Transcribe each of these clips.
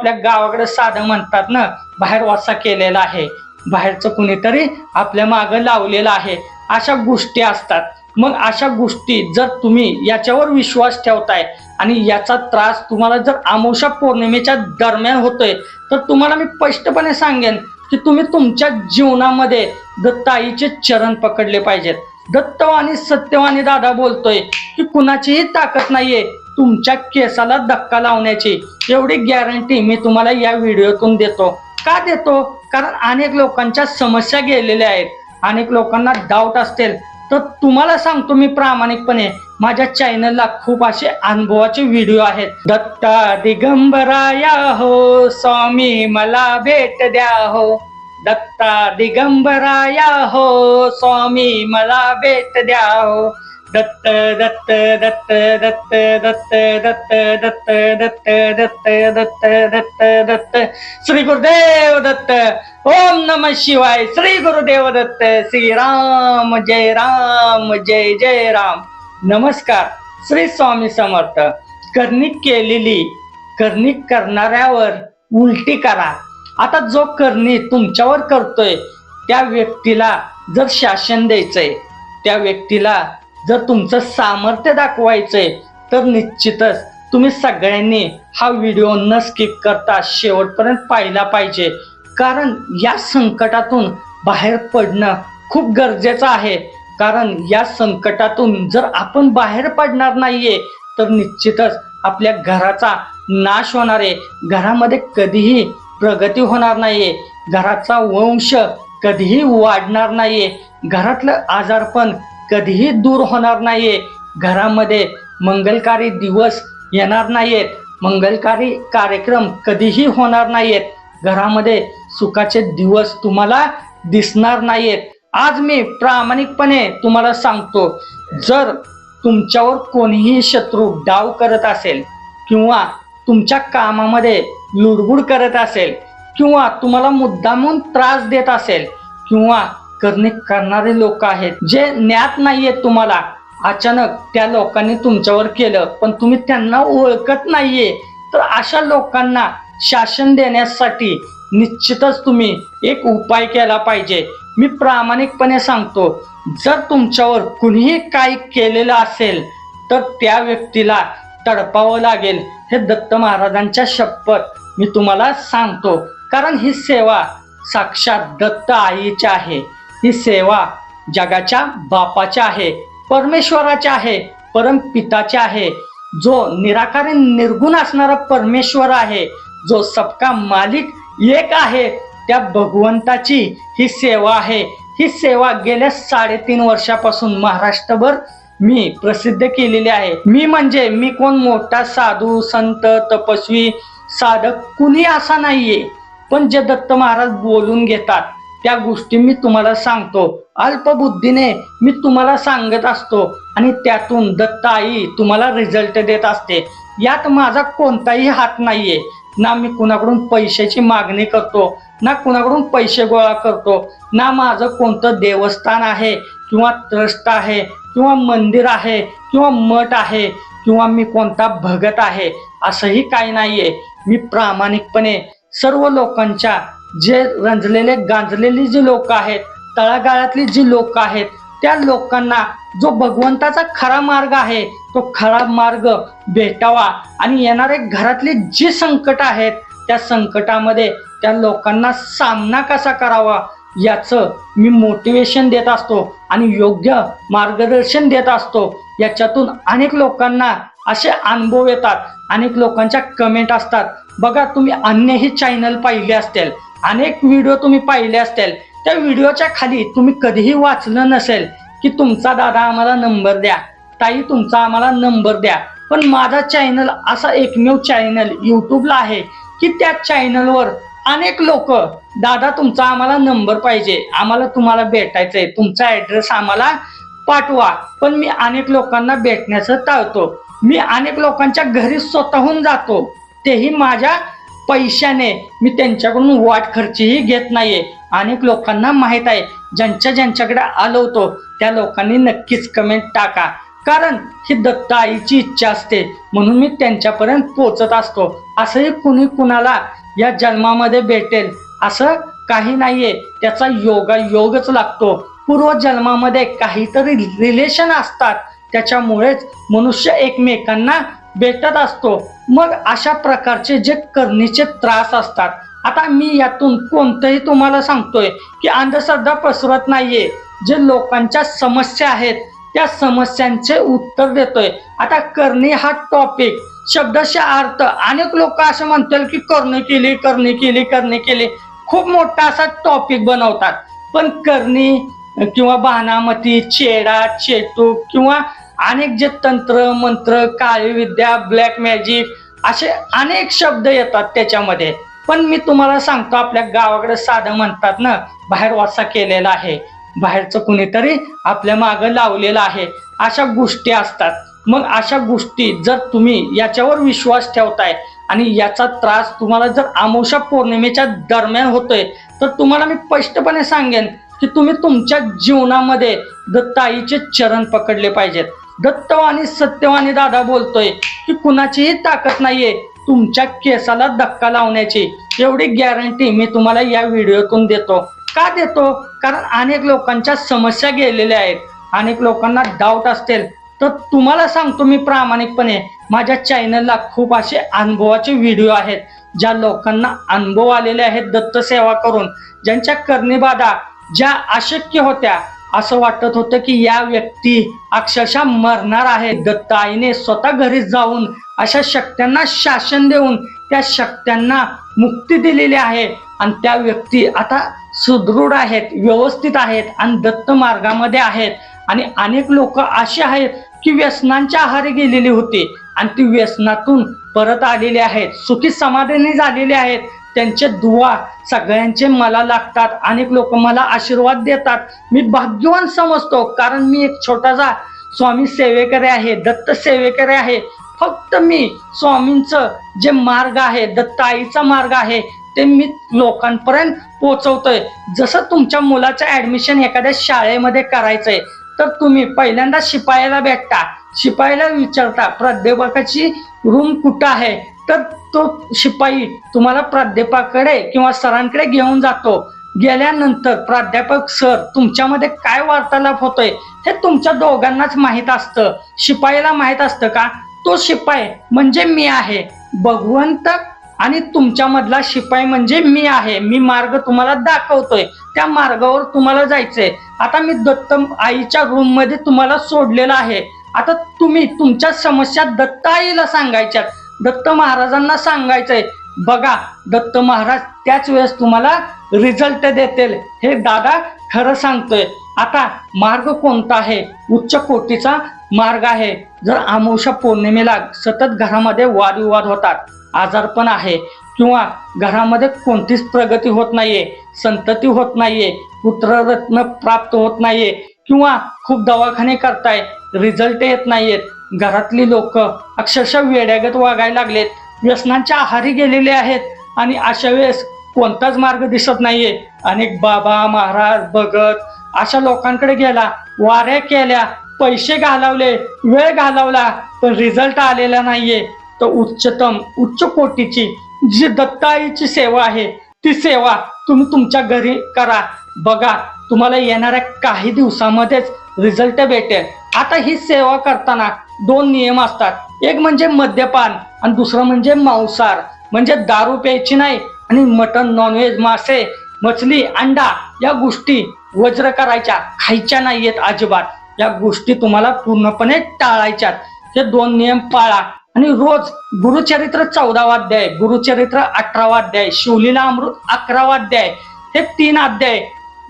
आपल्या गावाकडे साधं म्हणतात ना बाहेर वासा केलेला आहे. बाहेरचं कुणीतरी आपल्या मागं लावलेलं आहे. अशा गोष्टी असतात. मग अशा गोष्टी जर तुम्ही याच्यावर विश्वास ठेवताय आणि याचा त्रास तुम्हाला जर अमावस्या पौर्णिमेच्या दरम्यान होतोय तर तुम्हाला मी स्पष्टपणे सांगेन की तुम्ही तुमच्या जीवनामध्ये दत्ताईचे चरण पकडले पाहिजेत. दत्तवाणी सत्यवाणी दादा बोलतोय की कुणाचीही ताकद नाहीये. तुमच्या केसाला धक्का लावण्याची एवढी गॅरंटी मी तुम्हाला या व्हिडिओतून देतो. का देतो? कारण अनेक लोकांच्या समस्या गेलेल्या आहेत. अनेक लोकांना डाऊट असतील. तर तुम्हाला सांगतो मी प्रामाणिकपणे माझ्या चॅनलला खूप असे अनुभवाचे व्हिडिओ आहेत. दत्ता दिगंबराया हो स्वामी मला भेट द्या हो. दत्ता दिगंबराया हो स्वामी मला भेट द्या हो. दत्त दत्त दत्त दत्त दत्त दत्त दत्त दत्त दत्त दत्त दत्त दत्त श्री गुरुदेव दत्त ओम नम शिवाय श्री गुरुदेव दत्त श्री राम जय राम जय जय राम नमस्कार श्री स्वामी समर्थ कर्णिक केलेली करणी करणाऱ्यावर उलटी करा आता जो करणी तुमच्यावर करतोय त्या व्यक्तीला जर शासन द्यायचंय त्या व्यक्तीला जर तुमचं सामर्थ्य दाखवायचंय तर निश्चितच तुम्ही सगळ्यांनी हा व्हिडिओ न स्किप करता शेवटपर्यंत पाहिला पाहिजे. कारण या संकटातून बाहेर पडणं खूप गरजेचं आहे. कारण या संकटातून जर आपण बाहेर पडणार नाहीये तर निश्चितच आपल्या घराचा नाश होणार आहे. घरामध्ये कधीही प्रगती होणार नाहीये. घराचा वंश कधीही वाढणार नाहीये. घरातलं आजारपण कधीही दूर होणार नाहीये. घरामध्ये मंगलकारी दिवस येणार नाहीयेत मंगलकारी कार्यक्रम कधीही होणार नाहीयेत. घरामध्ये सुखाचे दिवस तुम्हाला दिसणार नाहीयेत. आज मी प्रामाणिकपणे तुम्हाला सांगतो जर तुमच्यावर कोणीही शत्रू डाव करत असेल किंवा तुमच्या कामामध्ये लुडबुड करत असेल किंवा तुम्हाला मुद्दामून त्रास देत असेल किंवा करणे करणारे लोक आहेत. जे ज्ञात नाहीये तुम्हाला अचानक त्या लोकांनी तुमच्यावर केलं पण तुम्ही त्यांना ओळखत नाहीये तर अशा लोकांना शासन देण्यासाठी निश्चितच तुम्ही एक उपाय केला पाहिजे. मी प्रामाणिकपणे सांगतो जर तुमच्यावर कुणीही काही केलेलं असेल तर त्या व्यक्तीला तडपावं लागेल. हे दत्त महाराजांच्या शपथ मी तुम्हाला सांगतो. कारण ही सेवा साक्षात दत्त आईची आहे. ही सेवा जगाच्या बापाच्या आहे परमेश्वराच्या आहे परमपिताचे आहे. जो निराकारी निर्गुण असणारा परमेश्वर आहे जो सबका मालिक एक आहे त्या भगवंताची ही सेवा आहे. ही सेवा गेल्या साडेतीन वर्षापासून महाराष्ट्रभर मी प्रसिद्ध केलेली आहे. मी म्हणजे मी कोण मोठा साधू संत तपस्वी साधक कुणी असा नाहीये. पण जे दत्त महाराज बोलून घेतात त्या गोष्टी मी तुम्हाला सांगतो. अल्पबुद्धीने मी तुम्हाला सांगत असतो आणि त्यातून दत्ताई तुम्हाला रिझल्ट देत असते. यात माझा कोणताही हात नाहीये. ना मी कुणाकडून पैशाची मागणी करतो ना कुणाकडून पैसे गोळा करतो ना माझं कोणतं देवस्थान आहे किंवा ट्रस्ट आहे किंवा मंदिर आहे किंवा मठ आहे किंवा मी कोणता भगत आहे असंही काही नाहीये. मी प्रामाणिकपणे सर्व लोकांच्या जे रंजलेले गांजलेली जी लोक आहेत तळागाळातली जी लोक आहेत त्या लोकांना जो भगवंताचा खरा मार्ग आहे तो खरा मार्ग भेटावा. आणि येणारे घरातली जी संकट आहेत त्या संकटामध्ये त्या लोकांना सामना कसा करावा याचं मी मोटिवेशन देत असतो आणि योग्य मार्गदर्शन देत असतो. याच्यातून अनेक लोकांना असे अनुभव येतात अनेक लोकांच्या कमेंट असतात. बघा तुम्ही अन्यही चॅनल पाहिले असतील अनेक व्हिडिओ तुम्ही पाहिले असतील त्या व्हिडिओच्या खाली तुम्ही कधीही वाचलं नसेल की तुमचा दादा आम्हाला नंबर द्या. ताई तुमचा आम्हाला नंबर द्या. पण माझा चॅनल असा एकमेव चॅनल यूट्यूबला आहे की त्या चॅनलवर अनेक लोक दादा तुमचा आम्हाला नंबर पाहिजे आम्हाला तुम्हाला भेटायचंय तुमचा ऍड्रेस आम्हाला पाठवा. पण मी अनेक लोकांना भेटण्याचं टाळतो. मी अनेक लोकांच्या घरी स्वतःहून जातो. तेही माझ्या पैशाने. मी त्यांच्याकडून वाट खर्चही घेत नाहीये. अनेक लोकांना माहीत आहे ज्यांच्या ज्यांच्याकडे आलो होतो त्या लोकांनी नक्कीच कमेंट टाका. कारण ही दत्त आईची इच्छा असते. म्हणून मी त्यांच्यापर्यंत पोचत असतो. असंही कुणी कुणाला या जन्मामध्ये भेटेल. असं काही नाहीये. त्याचा योगा योगच लागतो. पूर्व जन्मामध्ये काहीतरी रिलेशन असतात. त्याच्यामुळेच मनुष्य एकमेकांना भेटत असतो. मग अशा प्रकारचे जे करणीचे त्रास असतात. आता मी यातून कोणतंही तुम्हाला सांगतोय की अंधश्रद्धा पसरत नाहीये. जे लोकांच्या समस्या आहेत त्या समस्यांचे उत्तर देतोय. आता करणे हा टॉपिक शब्दशः अर्थ अनेक लोक असं म्हणतील की करणे केली करणे केली करणे केली. खूप मोठा असा टॉपिक बनवतात. पण करणी किंवा बाणामती चेडा चेटू किंवा अनेक जे तंत्र मंत्र काळी विद्या ब्लॅक मॅजिक असे अनेक शब्द येतात त्याच्यामध्ये. पण मी तुम्हाला सांगतो आपल्या गावाकडे साधं म्हणतात ना बाहेर वासा केलेला आहे. बाहेरचं कुणीतरी आपल्या मागं लावलेलं आहे. अशा गोष्टी असतात. मग अशा गोष्टी जर तुम्ही याच्यावर विश्वास ठेवताय आणि याचा त्रास तुम्हाला जर अमावस्या पौर्णिमेच्या दरम्यान होतोय तर तुम्हाला मी स्पष्टपणे सांगेन की तुम्ही तुमच्या जीवनामध्ये दत्ताईचे चरण पकडले पाहिजेत. दत्तवाणी सत्यवाणी दादा बोलतोय की कुणाचीही ताकद नाहीये तुमच्या केसाला धक्का लावण्याची. एवढी गॅरंटी मी तुम्हाला या व्हिडिओतून देतो. का देतो? कारण अनेक लोकांच्या समस्या गेलेल्या आहेत. अनेक लोकांना डाऊट असतील. तर तुम्हाला सांगतो मी प्रामाणिकपणे माझ्या चॅनलला खूप असे अनुभवाचे व्हिडिओ आहेत. ज्या लोकांना अनुभव आलेले आहेत दत्त सेवा करून ज्यांच्या कर्णीबाधा ज्या अशक्य होत्या असं वाटत होतं की या व्यक्ती अक्षरशः मरणार आहे. दत्त आईने स्वतः घरी जाऊन अशा शक्त्यांना शासन देऊन त्या शक्त्यांना मुक्ती दिलेली आहे. आणि त्या व्यक्ती आता सुदृढ आहेत व्यवस्थित आहेत आणि दत्त मार्गामध्ये आहेत. आणि अनेक लोक असे आहेत की व्यसनांच्या आहारी गेलेली होती. आणि ती व्यसनातून परत आलेली आहेत. सुखी समाधानी झालेली आहेत. त्यांचे दुवा सगळ्यांचे मला लागतात अनेक लोक मला आशीर्वाद देतात. मी भाग्यवान समजतो कारण मी एक छोटासा स्वामी सेवेकरी आहे दत्त सेवेकरी आहे. फक्त मी स्वामींचं जे मार्ग आहे दत्त आईचा मार्ग आहे ते मी लोकांपर्यंत पोचवतोय. जसं तुमच्या मुलाचं ऍडमिशन एखाद्या शाळेमध्ये करायचंय तर तुम्ही पहिल्यांदा शिपायाला भेटता. शिपायाला विचारता प्राध्यापकाची रूम कुठं आहे? तर तो शिपाई तुम्हाला प्राध्यापकाकडे किंवा सरांकडे घेऊन जातो. गेल्यानंतर प्राध्यापक सर तुमच्यामध्ये काय वार्तालाप होतोय हे तुमच्या दोघांनाच माहीत असतं. शिपाईला माहीत असतं का? तो शिपाई म्हणजे मी आहे. भगवंत आणि तुमच्यामधला शिपाई म्हणजे मी आहे. मी मार्ग तुम्हाला दाखवतोय. त्या मार्गावर तुम्हाला जायचंय. आता मी दत्त आईच्या रूममध्ये तुम्हाला सोडलेलं आहे. आता तुम्ही तुमच्या समस्या दत्त आईला सांगायच्यात. दत्त महाराजांना सांगायचंय बघा दत्त महाराज त्याच वेळेस तुम्हाला रिझल्ट देतील. हे दादा खरं सांगतोय. आता मार्ग कोणता आहे? उच्च कोटीचा मार्ग आहे. जर अमावस्या पौर्णिमेला सतत घरामध्ये वादविवाद होतात आजारपण आहे किंवा घरामध्ये कोणतीच प्रगती होत नाहीये संतती होत नाहीये पुत्ररत्न प्राप्त होत नाहीये किंवा खूप दवाखाने करताय रिझल्ट येत नाहीयेत घरातली लोक अक्षरशः वेड्यागत वागायला लागलेत. व्यसनांच्या आहारी गेलेले आहेत आणि अशा वेळेस कोणताच मार्ग दिसत नाहीये. अनेक बाबा महाराज भगत अशा लोकांकडे गेला. वाऱ्या केल्या पैसे घालवले वेळ घालवला पण रिझल्ट आलेला नाहीये. तर उच्चतम उच्च कोटीची जी दत्ताईची सेवा आहे ती सेवा तुम्ही तुमच्या घरी करा. बघा तुम्हाला येणाऱ्या काही दिवसामध्येच रिझल्ट भेटेल. आता ही सेवा करताना दोन नियम असतात. एक म्हणजे मद्यपान आणि दुसरं म्हणजे मांसाहार. म्हणजे दारू प्यायची नाही आणि मटन नॉनव्हेज मासे मछली अंडा या गोष्टी वज्र करायच्या खायच्या नाहीयेत अजिबात. या गोष्टी तुम्हाला पूर्णपणे टाळायच्यात. हे दोन नियम पाळा. आणि रोज गुरुचरित्र चौदावा अध्याय गुरुचरित्र अठरावा अध्याय शिवलीला अमृत अकरावा अध्याय हे तीन अध्याय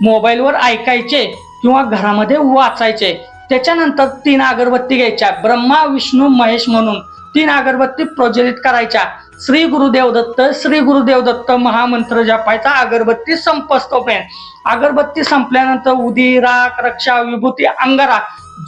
मोबाईलवर ऐकायचे किंवा घरामध्ये वाचायचे. त्याच्यानंतर तीन अगरबत्ती घ्यायच्या. ब्रह्मा विष्णू महेश म्हणून तीन अगरबत्ती प्रज्वलित करायच्या. श्री गुरुदेव दत्त श्री गुरुदेव दत्त महामंत्र जपायचा. अगरबत्ती संपस्तोपर्यंत अगरबत्ती संपल्यानंतर उदी राख रक्षा विभूती अंगारा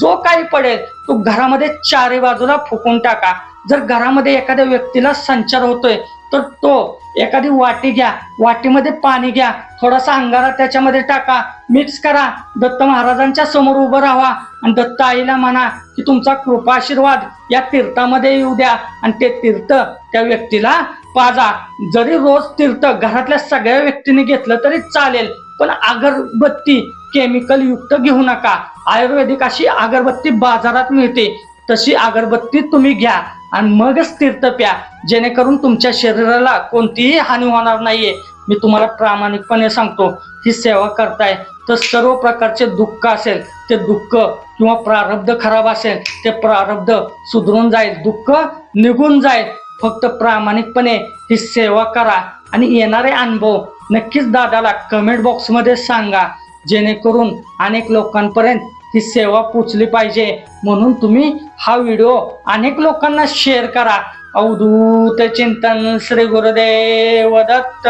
जो काही पडेल तो घरामध्ये चारी बाजूला फुकून टाका. जर घरामध्ये एखाद्या व्यक्तीला संचार होतोय तर तो एखादी वाटी घ्या वाटीमध्ये पाणी घ्या थोडासा अंगारा त्याच्यामध्ये टाका मिक्स करा. दत्त महाराजांच्या समोर उभं राहा आणि दत्त आईला म्हणा की तुमचा कृपा आशीर्वाद या तीर्थामध्ये येऊ द्या. आणि ते तीर्थ त्या व्यक्तीला पाजा. जरी रोज तीर्थ घरातल्या सगळ्या व्यक्तीने घेतलं तरी चालेल पण अगरबत्ती केमिकल युक्त घेऊ नका. आयुर्वेदिक अशी अगरबत्ती बाजारात मिळते. तशी अगरबत्ती तुम्ही घ्या. आणि मगच तीर्थ प्या. जेणेकरून तुमच्या शरीराला कोणतीही हानी होणार नाहीये. मी तुम्हाला प्रामाणिकपणे सांगतो ही सेवा करताय तर सर्व प्रकारचे दुःख असेल ते दुःख किंवा प्रारब्ध खराब असेल ते प्रारब्ध सुधरून जाईल दुःख निघून जाईल. फक्त प्रामाणिकपणे ही सेवा करा. आणि येणारे अनुभव नक्कीच दादाला कमेंट बॉक्समध्ये सांगा. जेणेकरून अनेक लोकांपर्यंत ही सेवा पोचली पाहिजे. म्हणून तुम्ही हा व्हिडिओ अनेक लोकांना शेअर करा. अवधूत चिंतन श्री गुरुदेव दत्त.